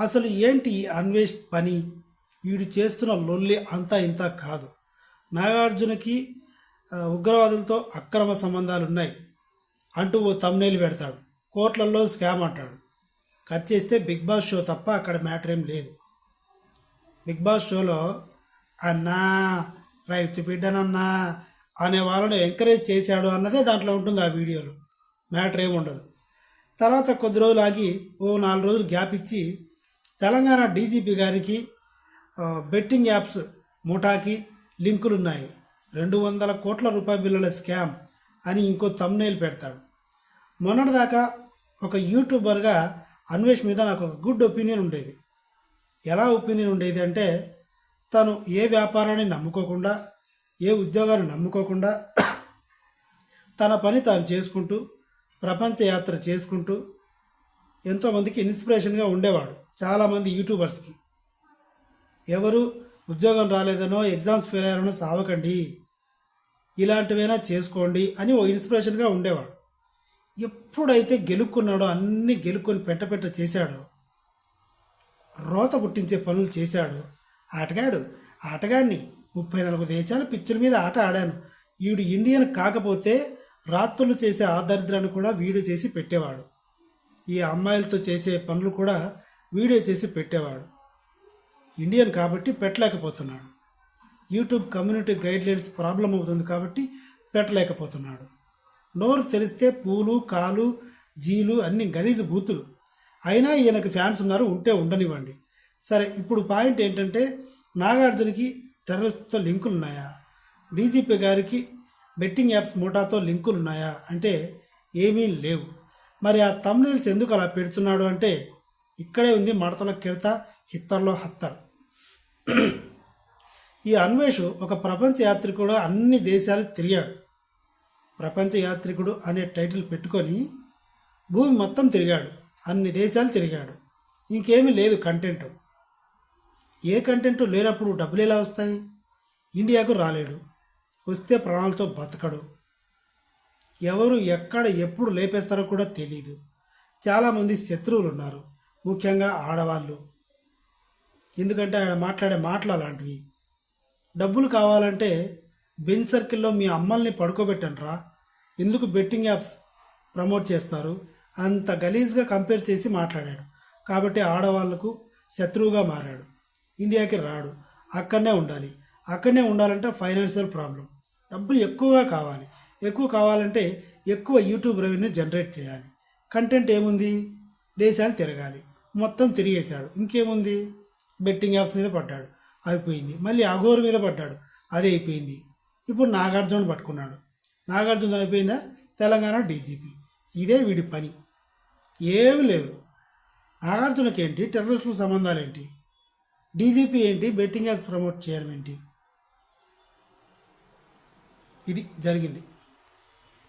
అసలు ఏంటి ఈ అన్వేష్ పని? వీడు చేస్తున్న లొల్లి అంతా ఇంత కాదు. నాగార్జునకి ఉగ్రవాదులతో అక్రమ సంబంధాలు ఉన్నాయి అంటూ ఓ తమ్నేలు పెడతాడు. కోట్లల్లో స్కామ్ అంటాడు. కట్ చేస్తే బిగ్ బాస్ షో తప్ప అక్కడ మ్యాటర్ ఏం లేదు. బిగ్ బాస్ షోలో అన్నా రైతు బిడ్డనన్నా అనే వాళ్ళని ఎంకరేజ్ చేశాడు అన్నదే దాంట్లో ఉంటుంది ఆ వీడియోలో. మ్యాటర్ ఏమి ఉండదు. తర్వాత కొద్ది రోజులు ఆగి ఓ నాలుగు రోజులు గ్యాప్ ఇచ్చి తెలంగాణ డీజీపీ గారికి బెట్టింగ్ యాప్స్ ముఠాకి లింకులు ఉన్నాయి రెండు వందల కోట్ల రూపాయల బిల్లుల స్కామ్ అని ఇంకో తమ్నేల్ పెడతాడు. మొన్నటిదాకా ఒక యూట్యూబర్గా అన్వేష్ మీద నాకు ఒక గుడ్ ఒపీనియన్ ఉండేది. ఎలా ఒపీనియన్ ఉండేది అంటే తను ఏ వ్యాపారాన్ని నమ్ముకోకుండా ఏ ఉద్యోగాన్ని నమ్ముకోకుండా తన పని తాను చేసుకుంటూ ప్రపంచ యాత్ర చేసుకుంటూ ఎంతోమందికి ఇన్స్పిరేషన్గా ఉండేవాడు. చాలామంది యూట్యూబర్స్కి. ఎవరు ఉద్యోగం రాలేదనో ఎగ్జామ్స్ ఫెయిల్ అయ్యారనో సావకండి. ఇలాంటివైనా చేసుకోండి అని ఓ ఇన్స్పిరేషన్గా ఉండేవాడు. ఎప్పుడైతే గెలుక్కున్నాడో అన్నీ గెలుక్కొని పెట్ట పెట్ట చేశాడో రోత పుట్టించే పనులు చేశాడు ఆటగాడు ఆటగాడిని ముప్పై నాలుగు దేశాల పిచ్చుల మీద ఆట ఆడాను. వీడు ఇండియన్ కాకపోతే రాత్రులు చేసే ఆ దరిద్రాన్ని కూడా వీడు చేసి పెట్టేవాడు. ఈ అమ్మాయిలతో చేసే పనులు కూడా వీడియో చేసి పెట్టేవాడు. ఇండియన్ కాబట్టి పెట్టలేకపోతున్నాడు. యూట్యూబ్ కమ్యూనిటీ గైడ్లైన్స్ ప్రాబ్లం అవుతుంది కాబట్టి పెట్టలేకపోతున్నాడు. నోరు తెరిస్తే పూలు కాలు జీలు అన్ని గలీజు బూతులు. అయినా ఈయనకు ఫ్యాన్స్ ఉన్నారు ఉంటే ఉండనివ్వండి. సరే ఇప్పుడు పాయింట్ ఏంటంటే నాగార్జునకి టెర్రరిస్ట్తో లింకులు ఉన్నాయా డీజీపీ గారికి బెట్టింగ్ యాప్స్ మోటాతో లింకులు ఉన్నాయా అంటే ఏమీ లేవు. మరి ఆ తమ్నీల్స్ ఎందుకు అలా పెడుతున్నాడు అంటే ఇక్కడే ఉంది మడతల కిడత హిత్తర్లో హత్తర్. ఈ అన్వేషు ఒక ప్రపంచ యాత్రికుడు అన్ని దేశాలు తిరిగాడు. ప్రపంచ యాత్రికుడు అనే టైటిల్ పెట్టుకొని భూమి మొత్తం తిరిగాడు. అన్ని దేశాలు తిరిగాడు. ఇంకేమీ లేదు కంటెంట్ ఏ కంటెంట్ లేనప్పుడు డబ్బులు ఎలా వస్తాయి? ఇండియాకు రాలేడు. వస్తే ప్రాణాలతో బతకడు. ఎవరు ఎక్కడ ఎప్పుడు లేపేస్తారో కూడా తెలియదు చాలామంది శత్రువులు ఉన్నారు ముఖ్యంగా ఆడవాళ్ళు. ఎందుకంటే ఆయన మాట్లాడే మాటలు అలాంటివి. డబ్బులు కావాలంటే బెన్ సర్కిల్లో మీ అమ్మల్ని పడుకోబెట్టండిరా. ఎందుకు బెట్టింగ్ యాప్స్ ప్రమోట్ చేస్తారు? అంత గలీజ్గా కంపేర్ చేసి మాట్లాడాడు. కాబట్టి ఆడవాళ్ళకు శత్రువుగా మారాడు. ఇండియాకి రాడు. అక్కడనే ఉండాలి. అక్కడనే ఉండాలంటే ఫైనాన్షియల్ ప్రాబ్లం. డబ్బులు ఎక్కువగా కావాలి. ఎక్కువ కావాలంటే ఎక్కువ యూట్యూబ్ రెవెన్యూ జనరేట్ చేయాలి. కంటెంట్ ఏముంది? దేశాలు తిరగాలి. మొత్తం తిరిగేశాడు. ఇంకేముంది? బెట్టింగ్ యాప్స్ మీద పడ్డాడు. అయిపోయింది. మళ్ళీ అఘోర్ మీద పడ్డాడు. అది అయిపోయింది. ఇప్పుడు నాగార్జున పట్టుకున్నాడు. నాగార్జున అయిపోయిందా? తెలంగాణ డీజీపీ ఇదే వీడి పని. ఏమి లేదు. నాగార్జునకి ఏంటి టెర్రరిస్టుల సంబంధాలు ఏంటి డీజీపీ ఏంటి? బెట్టింగ్ యాప్స్ ప్రమోట్ చేయడం ఏంటి? ఇది జరిగింది.